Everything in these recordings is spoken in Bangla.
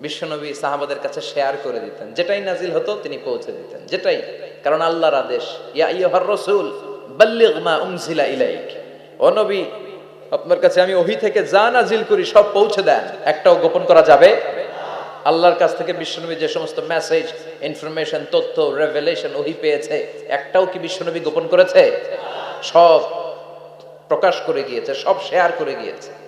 বিশ্বনবী সাহাবাদের কাছে শেয়ার করে দিতেন। যেটাই নাজিল হতো তিনি পৌঁছে দিতেন। যেটাই। কারণ আল্লাহর আদেশ, ইয়া আইয়ুহার রাসূল, বাল্লিগ মা উনজিলা ইলাইক। ও নবী, আপনার কাছে আমি ওহি থেকে যা নাজিল করি সব পৌঁছে দেন। একটাও গোপন করা যাবে? আল্লাহর কাছ থেকে বিশ্বনবী যে সমস্ত মেসেজ ইনফরমেশন তথ্য রেভেলেশন ওহি পেয়েছে, একটাও কি বিশ্বনবী গোপন করেছে? সব প্রকাশ করে গিয়েছে, সব শেয়ার করে গিয়েছে।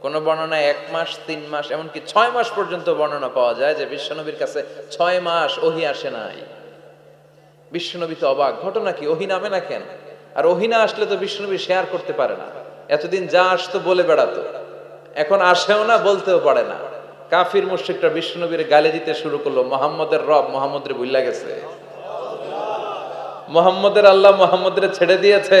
কোন বর্ণনায় এক মাস, তিন মাস, এমনকি ছয় মাস পর্যন্ত বর্ণনা পাওয়া যায় যে বিশ্বনবীর কাছে ছয় মাস ওহি আসে নাই। বিশ্বনবী তো অবাক, ঘটনা কি? ওহি নামে না কেন? আর ওহি না আসলে তো বিশ্বনবী শেয়ার করতে পারে না। এতদিন যা আসতো বলে বেড়াতো। এখন আসেও না, বলতেও পারে না। কাফির, মুশ্রিকরা বিশ্বনবীর গালে দিতে শুরু করল, মোহাম্মদের রব মোহাম্মদের বুল্লা গেছে। মোহাম্মদের আল্লাহ মোহাম্মদের ছেড়ে দিয়েছে।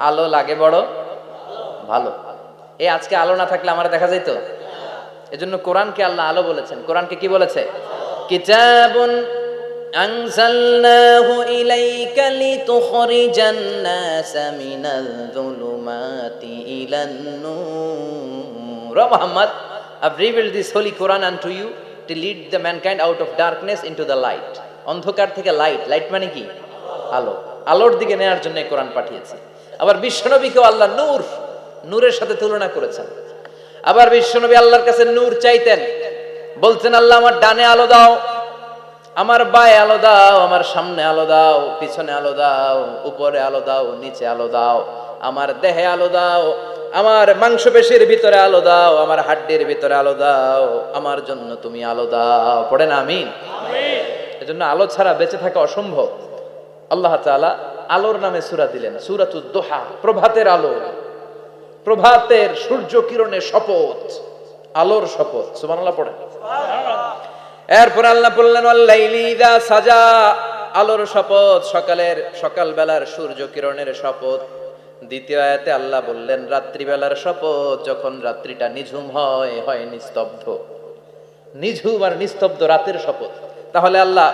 আলো লাগে বড় ভালো এই আজকে আলো না থাকলে আমার দেখা যাইতো এজন্য কোরআনকে আল্লাহ আলো বলেছেন কোরআনকে কি বলেছে কিতাবুন أنزلناه إليك لتخرج الناس من الظلمات إلى النور Oh Muhammad, I've revealed this holy Quran unto you to lead the mankind out of darkness into the light. অন্ধকার থেকে লাইট লাইট মানে কি আলো আলোর দিকে নেয়ার জন্য এই কোরআন পাঠিয়েছে আবার বিশ্বনবীকেও আল্লাহ নূর নূরের সাথে তুলনা করেছেন। আবার বিশ্বনবী আল্লাহর কাছে নূর চাইতেন। বলছেন আল্লাহ আমার ডানে আলো দাও আমার বায়ে আলো দাও আমার সামনে আলো দাও পিছনে আলো দাও উপরে আলো দাও নিচে আলো দাও আমার দেহে আলো দাও আমার মাংসপেশির ভিতরে আলো দাও আমার হাড্ডির ভিতরে আলো দাও আমার জন্য তুমি আলো দাও। পড়ে না আমি এজন্য আলো ছাড়া বেঁচে থাকা অসম্ভব। আল্লাহ তাআলা আলোর নামে সূরা দিলেন সূরাতুদ দোহা, প্রভাতের আলো। প্রভাতের সূর্য কিরণের শপথ, আলোর শপথ। সুবহানাল্লাহ, পড়েন। এরপর আল্লাহ বললেন সাজা। আলোর শপথ, সকালের সকাল বেলার সূর্য কিরণের শপথ। দ্বিতীয় আয়াতে আল্লাহ বললেন, রাত্রিবেলার শপথ, যখন রাত্রিটা নিঝুম হয় হয় নিস্তব্ধ। নিঝুম আর নিস্তব্ধ রাতের শপথ। তাহলে আল্লাহ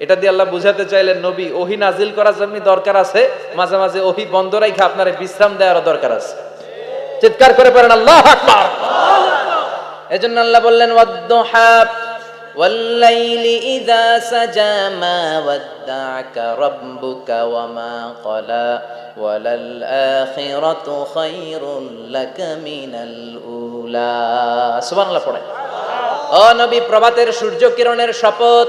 এটা দিয়ে আল্লাহ বুঝাতে চাইলেন নবী ওহি নাজিল করার জন্য দরকার আছে মাঝে মাঝে ওহি বন্ধ রাখে আপনার বিশ্রাম দেওয়ারও দরকার আছে চিৎকার করে পারেন আল্লাহ আকবার এজন্য আল্লাহ বললেন ওয়াদ্দুহা والليل إذا سجى ما ودعك ربك وما قلى وللآخرة خير لك من الأولى সুবহানাল্লাহ পড়ে ও নবী প্রভাতের সূর্য কিরণের শপথ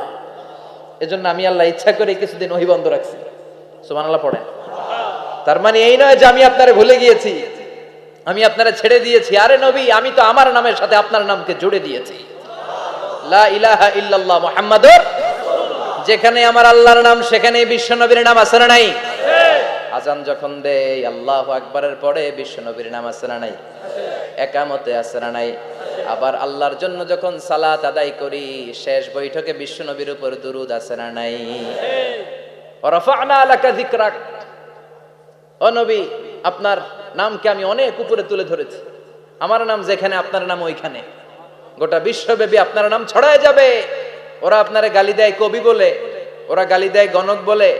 এজন্য আমি আল্লাহ ইচ্ছা করে কিছুদিন ওহি বন্ধ রাখছি। সুমান আল্লাহ পড়েন। তার মানে এই নয় যে আমি আপনারা ভুলে গিয়েছি। আমি আপনারা ছেড়ে দিয়েছি। আরে নবী, আমি তো আমার নামের সাথে আপনার নামকে জুড়ে দিয়েছি। লা ইল্লাল্লাহ যেখানে আমার আল্লাহর নাম সেখানে বিশ্ব নবীর নাম আছে না নাই? আজান যখন দেই আল্লাহ আকবরের পরে বিশ্ব নবীর নাম আছে না নাই? একামতে আছে না নাই? আবার আল্লাহর জন্য যখন সালাত আদায় করি শেষ বৈঠকে বিশ্ব নবীর উপর দুরুদ আছে না নাই? যিকরাক। ও নবী আপনার নামকে আমি অনেক উপরে তুলে ধরেছি। আমার নাম যেখানে আপনার নাম ওইখানে। গোটা বিশ্বব্যাপী আপনার নাম ছড়ায় যাবে। ওরা আপনারে গালি দেয় কবি বলে ওরা গালি দেয় গণক বলে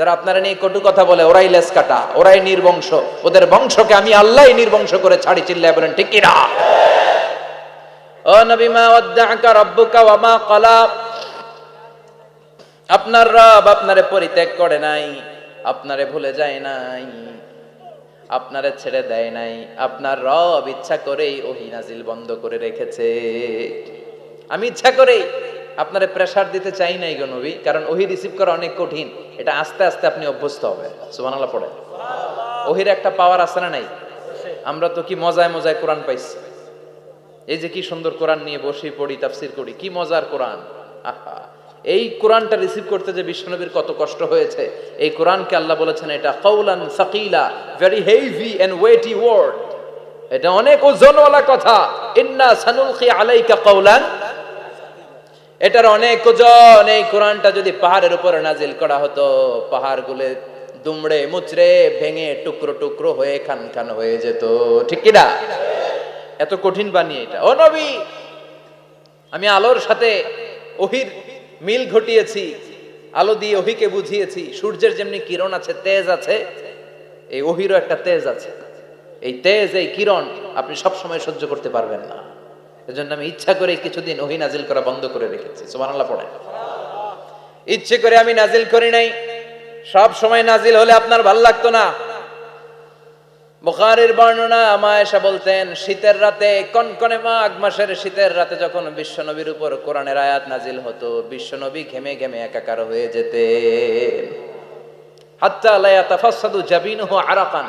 যারা আপনারা নিয়ে কটু কথা বলে, ওরাই লেস কাটা, ওরাই নির্বংশ। ওদের বংশকে আমি আল্লাহই নির্বংশ করে ছাড়ি, চিল্লায় বলেন, ঠিক কিনা? ও নবী, মা ওয়া মা ক্বালা। আপনার রব আপনারে পরিত্যাগ করে নাই, আপনারে ভুলে যায় নাই, আপনারে ছেড়ে দেয় নাই, আপনার রব ইচ্ছা করেই ওহি নাজিল বন্ধ করে রেখেছে। আমি ইচ্ছা করেই আপনারে প্রেসার দিতে চাই নাই গো নবী, কারণ ওহি রিসিভ করা অনেক কঠিন। এটা আস্তে আস্তে আপনি অভ্যস্ত হবে সুবহানাল্লাহ পড়ে ওহির একটা পাওয়ার আছে না নাই? আমরা তো কি মজায় মজায় কোরআন পাইছি। এই যে কি সুন্দর কোরআন নিয়ে বসে পড়ি, তাফসির করি, কি মজার কোরআন। আহা। এই কোরআনটা রিসিভ করতে যে বিশ্বনবীর কত কষ্ট হয়েছে, এই কোরআনকে আল্লাহ বলেছেন এটা কৌলান সাকিলা very heavy and weighty word এটা অনেক ওজনওয়ালা কথা। ইন্না সানুলকি আলাইকা কৌলান এটার অনেক ওজন। এই কোরআনটা যদি পাহাড়ের উপরে নাজিল করা হতো, পাহাড়গুলো দুমড়ে মুচড়ে ভেঙে টুকরো টুকরো হয়ে খান খান হয়ে যেত। ঠিক কিনা? এত কঠিন বানিয়ে এটা। ও নবী, আমি আলোর সাথে ওহির মিল ঘটিয়েছি, আলো দিয়ে ওহিকে বুঝিয়েছি, সূর্যের যেমনি কিরণ আছে, তেজ আছে, এই ওহিরও একটা তেজ আছে। এই তেজ, এই কিরণ আপনি সব সময় সহ্য করতে পারবেন না। এজন্য আমি ইচ্ছা করে কিছুদিন ওহি নাজিল করা বন্ধ করে রেখেছি। সুবহানাল্লাহ পড়ে। ইচ্ছে করে আমি নাজিল করি নাই। সব সময় নাজিল হলে আপনার ভালো লাগতো না। বুখারীর বর্ণনা মায়েশা বলতেন, শীতের রাতে, কনকনে মাঘ মাসের শীতের রাতে যখন বিশ্বনবীর উপর কোরআনের আয়াত নাজিল হতো, বিশ্বনবী ঘেমে ঘেমে একাকার হয়ে যেতেন। হাত্তা লায়া তাফাসাদু জাবিনুহু আরাকান।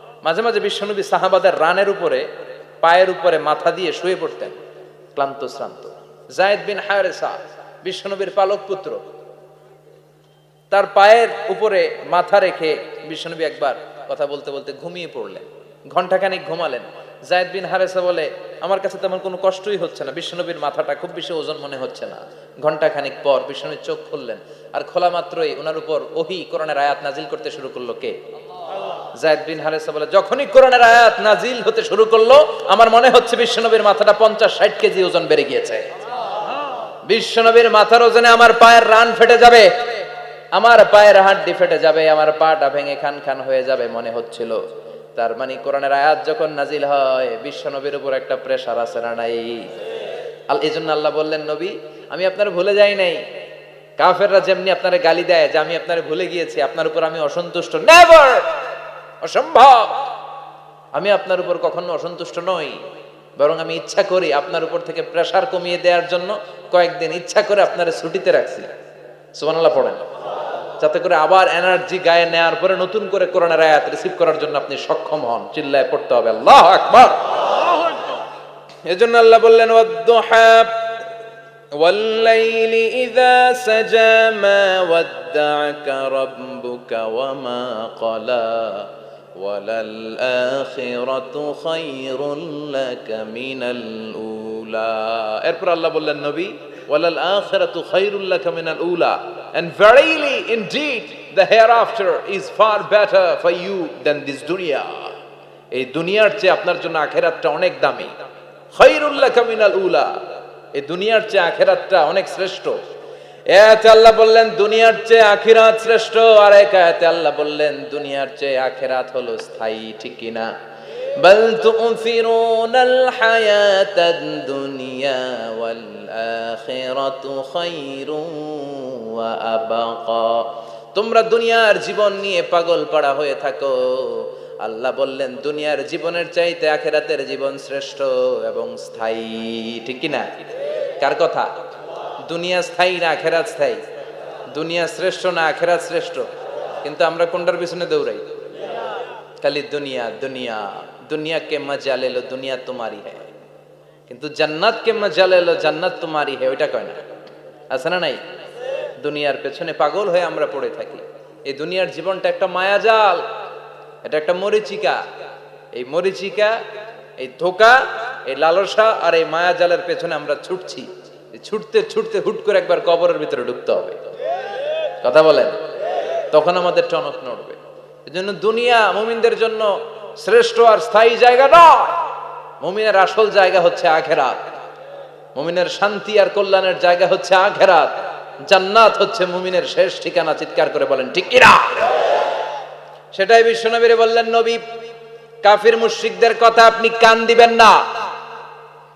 মাঝে মাঝে বিশ্বনবী সাহাবাদের রানের উপরে, পায়ের উপরে মাথা দিয়ে শুয়ে পড়তেন। ক্লান্ত, শ্রান্ত। জায়েদ বিন হায়রেসা বিশ্বনবীর পালক পুত্র, তার পায়ের উপরে মাথা রেখে বিশ্বনবী একবার কথা বলতে বলতে ঘুমিয়ে পড়লেন। ঘন্টাখানিক ঘুমালেন। জায়দ বিন হারেসা বলে, আমার কাছে তেমন কোনো কষ্টই হচ্ছে না। বিশ্বনবীর মাথাটা খুব বেশি ওজন মনে হচ্ছে না। ঘন্টাখানিক পর বিশ্বনবীর চোখ খুললেন। আর খোলা মাত্রই ওনার উপর ওহি কোরআনের আয়াত নাজিল করতে শুরু করল কে? জায়দ বিন হারেসা বলে, যখনই কোরআনের আয়াত নাজিল হতে শুরু করল, আমার মনে হচ্ছে বিশ্বনবীর মাথাটা পঞ্চাশ ষাট কেজি ওজন বেড়ে গিয়েছে। বিশ্বনবীর মাথার ওজনে আমার পায়ের রান ফেটে যাবে। আমার পায়ের হাড্ডি ফেটে যাবে, আমার পাটা ভেঙে খান খান হয়ে যাবে মনে হচ্ছিল। তার মানে কোরআনের আয়াত যখন নাজিল হয়, বিশ্বনবীর উপর একটা প্রেসার আছে না নাই? এই জন্য আল্লাহ বললেন, নবী, আমি আপনার ভুলে যাই নাই। কাফেররা যেমনি আপনার গালি দেয় যে আমি আপনার ভুলে গিয়েছি, আপনার উপর আমি অসন্তুষ্ট। নেভার অসম্ভব আমি আপনার উপর কখনো অসন্তুষ্ট নই বরং আমি ইচ্ছা করি আপনার উপর থেকে প্রেসার কমিয়ে দেওয়ার জন্য কয়েকদিন ইচ্ছা করে আপনার ছুটিতে রাখছি সুবহানাল্লাহ পড়েন যাতে করে আবার এনার্জি গায়ে নেয়ার পরে নতুন করে কোরআনের আয়াত রিসিভ করার জন্য আপনি সক্ষম হন চিল্লায় পড়তে হবে আল্লাহ আকবার এজন্য আল্লাহ বললেন ওয়াদ্দুহা والليل إذا سجى ما ودعك ربك وما قلى وللآخرة خير لك من الأولى এরপর আল্লাহ বললেন নবী وللآخرة خير لك من الأولى and verily indeed the hereafter is far better for you than this dunya এই দুনিয়ার চেয়ে আপনার জন্য আখেরাতটা অনেক দামি খৈরুল লাক মিনাল উলা এই দুনিয়ার চেয়ে আখেরাতটা অনেক শ্রেষ্ঠ এতে আল্লাহ বললেন, দুনিয়ার চেয়ে আখিরাত শ্রেষ্ঠ। আর এক আয়াতে আল্লাহ বললেন, দুনিয়ার চেয়ে আখিরাত হলো স্থায়ী, ঠিক কিনা বল তুফিরুনাল হায়াতাদ দুনিয়া ওয়াল আখিরাতু খায়রুন ওয়া আবাকা। তোমরা দুনিয়ার জীবন নিয়ে পাগল পাড়া হয়ে থাকো। আল্লাহ বললেন, দুনিয়ার জীবনের চাইতে আখেরাতের জীবন শ্রেষ্ঠ এবং স্থায়ী, ঠিক কিনা কার কথা? দুনিয়া স্থায়ী না আখেরাত স্থায়ী দুনিয়া শ্রেষ্ঠ না আখেরাত শ্রেষ্ঠ কিন্তু আমরা কোনটার পিছনে দৌড়াই খালি দুনিয়া দুনিয়া দুনিয়া কে মজা ले लो দুনিয়া তোমারই হ্যায় কিন্তু জান্নাত কে মজা ले लो জান্নাত তোমারই হ্যায় ওইটা কয় না আছে না নাই দুনিয়ার পেছনে পাগল হয়ে আমরা পড়ে থাকি এই দুনিয়ার জীবনটা একটা মায়াজাল এটা একটা মরিচিকা এই মরিচিকা এই ধোকা এই লালসা আর এই মায়াজালের পেছনে আমরা ছুটছি এই ছুটতে ছুটতে হুট করে একবার কবরের ভিতরে ঢুকতে হবে। কথা বলেন? তখন আমাদের টনক নড়বে। এজন্য দুনিয়া মুমিনদের জন্য শ্রেষ্ঠ আর স্থায়ী জায়গা নয়। মুমিনের আসল জায়গা হচ্ছে আখেরাত। মুমিনের শান্তি আর কল্যাণের জায়গা হচ্ছে আখেরাত। জান্নাত হচ্ছে মুমিনের শেষ ঠিকানা, চিৎকার করে বলেন, ঠিক কিনা? সেটাই বিশ্বনবীরে বললেন, নবী, কাফির মুশরিকদের কথা আপনি কান দিবেন না।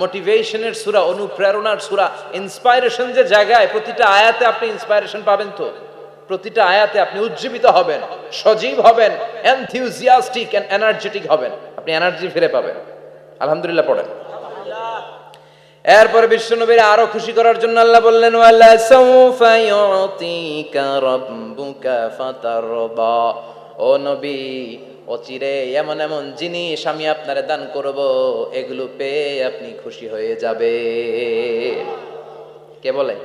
মোটিভেশনের সুরা, অনুপ্রেরণার সুরা ইন্সপাইরেশন যে জায়গায় প্রতিটা আয়াতে আপনি ইন্সপাইরেশন পাবেন তো? প্রতিটা আয়াতে আপনি উজ্জীবিত হবেন, সজীব হবেন এনথিউজিয়াস্টিক এন্ড এনার্জেটিক হবেন। আপনি এনার্জি ফিরে পাবেন। আলহামদুলিল্লাহ পড়েন। এরপরে বিশ্বনবীর আরও খুশি করার জন্য আল্লাহ বললেন, ওয়ালা সাউফা ইউতিকা ফাতারদা। ও নবী অচিরে এমন এমন জিনিস আমি আপনারে দান করব, এগুলো পেয়ে আপনি খুশি হয়ে যাবে। কে বলে?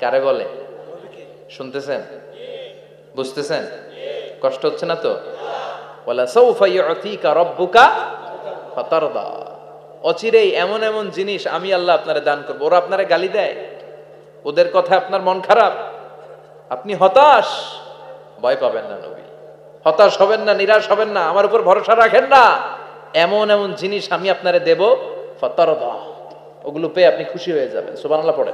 কারে বলে? শুনতেছেন? বুঝতেছেন? কষ্ট হচ্ছে না তো? ওয়ালা সাউফা ইউতিকা রাব্বুকা ফাতারদা। অচিরেই এমন এমন জিনিস আমি আল্লাহ আপনারে দান করব। ওরা আপনারে গালি দেয়। ওদের কথা আপনার মন খারাপ। আপনি হতাশ। ভয় পাবেন না নবী। হতাশ হবেন না, নিরাশ হবেন না, আমার উপর ভরসা রাখেন না। এমন এমন জিনিস আমি আপনারে দেব, ফতরদা। ওগুলো পেয়ে আপনি খুশি হয়ে যাবেন। সুবানলা পড়ে